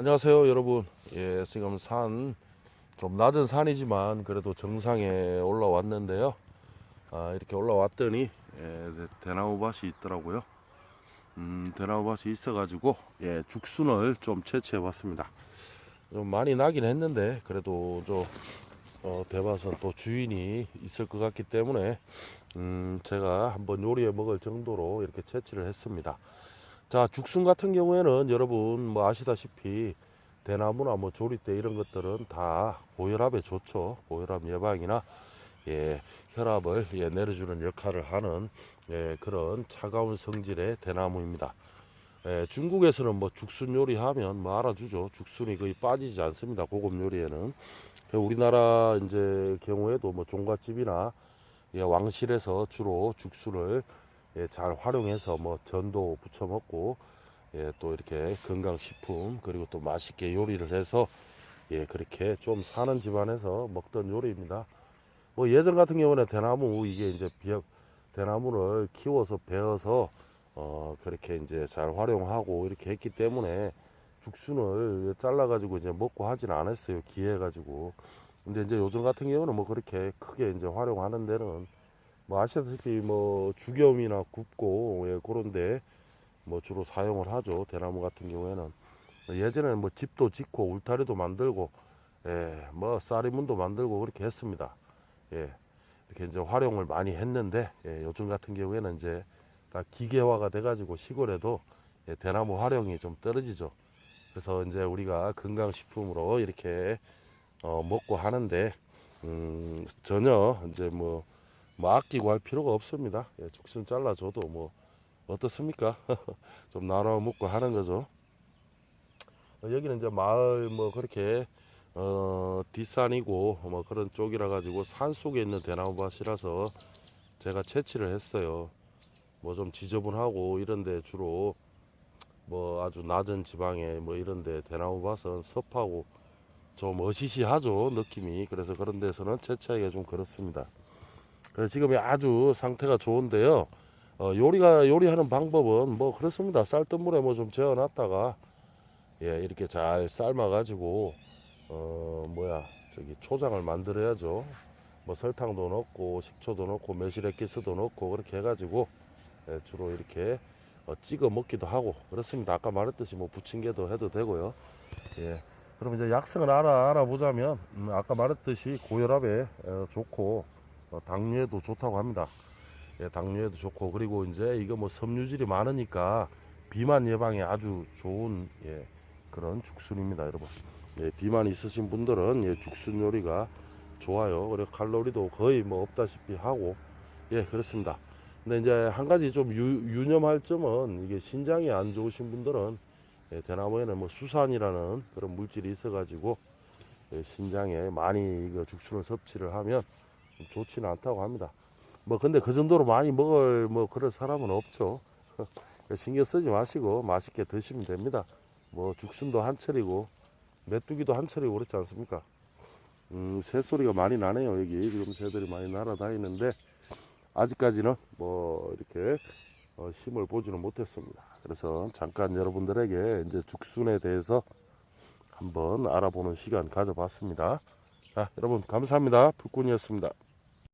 안녕하세요 여러분. 예 지금 산 좀 낮은 산이지만 그래도 정상에 올라왔는데요. 아 이렇게 올라왔더니 예, 대나무 밭이 있더라고요. 음 대나무 밭이 있어 가지고 예 죽순을 좀 채취해 봤습니다. 좀 많이 나긴 했는데 그래도 저 어, 대밭은 또 주인이 있을 것 같기 때문에 음 제가 한번 요리해 먹을 정도로 이렇게 채취를 했습니다 자, 죽순 같은 경우에는 여러분 뭐 아시다시피 대나무나 뭐 조리대 이런 것들은 다 고혈압에 좋죠. 고혈압 예방이나 예, 혈압을 예, 내려주는 역할을 하는 예, 그런 차가운 성질의 대나무입니다. 예, 중국에서는 뭐 죽순 요리하면 뭐 알아주죠. 죽순이 거의 빠지지 않습니다. 고급 요리에는. 그 우리나라 이제 경우에도 뭐 종갓집이나 예, 왕실에서 주로 죽순을 예, 잘 활용해서 뭐 전도 부쳐 먹고 예, 또 이렇게 건강식품 그리고 또 맛있게 요리를 해서 예, 그렇게 좀 사는 집안에서 먹던 요리입니다. 뭐 예전 같은 경우는 대나무 이게 이제 대나무를 키워서 베어서 어 그렇게 이제 잘 활용하고 이렇게 했기 때문에 죽순을 잘라 가지고 이제 먹고 하진 않았어요 기해 가지고 근데 이제 요즘 같은 경우는 뭐 그렇게 크게 이제 활용하는 데는 뭐 아시다시피 뭐 죽염이나 굽고 예, 그런데 뭐 주로 사용을 하죠. 대나무 같은 경우에는. 예전에는 뭐 집도 짓고 울타리도 만들고 예, 뭐 쌀이문도 만들고 그렇게 했습니다. 예, 이렇게 이제 활용을 많이 했는데 예, 요즘 같은 경우에는 이제 다 기계화가 돼가지고 시골에도 예, 대나무 활용이 좀 떨어지죠. 그래서 이제 우리가 건강식품으로 이렇게 어, 먹고 하는데 음, 전혀 이제 뭐 뭐 아끼고 할 필요가 없습니다. 예, 죽순 잘라줘도 뭐 어떻습니까? 좀 나눠 먹고 하는 거죠. 어, 여기는 이제 마을 뭐 그렇게 어 뒷산이고 뭐 그런 쪽이라 가지고 산 속에 있는 대나무 밭이라서 제가 채취를 했어요. 뭐 좀 지저분하고 이런데 주로 뭐 아주 낮은 지방에 뭐 이런데 대나무 밭은 섭하고 좀 어시시하죠 느낌이 그래서 그런 데서는 채취하기가 좀 그렇습니다. 그래서 지금 아주 상태가 좋은데요. 어, 요리가 요리하는 방법은 뭐 그렇습니다. 쌀뜨물에 뭐 좀 재워놨다가 예 이렇게 잘 삶아가지고 어 뭐야 저기 초장을 만들어야죠. 뭐 설탕도 넣고 식초도 넣고 매실액기스도 넣고 그렇게 해가지고 예, 주로 이렇게 어, 찍어 먹기도 하고 그렇습니다. 아까 말했듯이 뭐 부침개도 해도 되고요. 예. 그럼 이제 약성을 알아 알아보자면 음, 아까 말했듯이 고혈압에 어, 좋고 어, 당뇨에도 좋다고 합니다. 예, 당뇨에도 좋고 그리고 이제 이거 뭐 섬유질이 많으니까 비만 예방에 아주 좋은 예, 그런 죽순입니다, 여러분. 예, 비만 있으신 분들은 예, 죽순 요리가 좋아요. 그리고 칼로리도 거의 뭐 없다시피 하고 예, 그렇습니다. 근데 이제 한 가지 좀 유, 유념할 점은 이게 신장이 안 좋으신 분들은 예, 대나무에는 뭐 수산이라는 그런 물질이 있어가지고 예, 신장에 많이 이거 죽순을 섭취를 하면 좀 좋지는 않다고 합니다. 뭐 근데 그 정도로 많이 먹을 뭐 그런 사람은 없죠. 신경 쓰지 마시고 맛있게 드시면 됩니다. 뭐 죽순도 한철이고 메뚜기도 한철이고 그렇지 않습니까? 음, 새소리가 많이 나네요. 여기 지금 새들이 많이 날아다니는데 아직까지는 뭐 이렇게 어, 힘을 보지는 못했습니다. 그래서 잠깐 여러분들에게 이제 죽순에 대해서 한번 알아보는 시간 가져봤습니다. 자, 여러분 감사합니다. 불꾼이었습니다.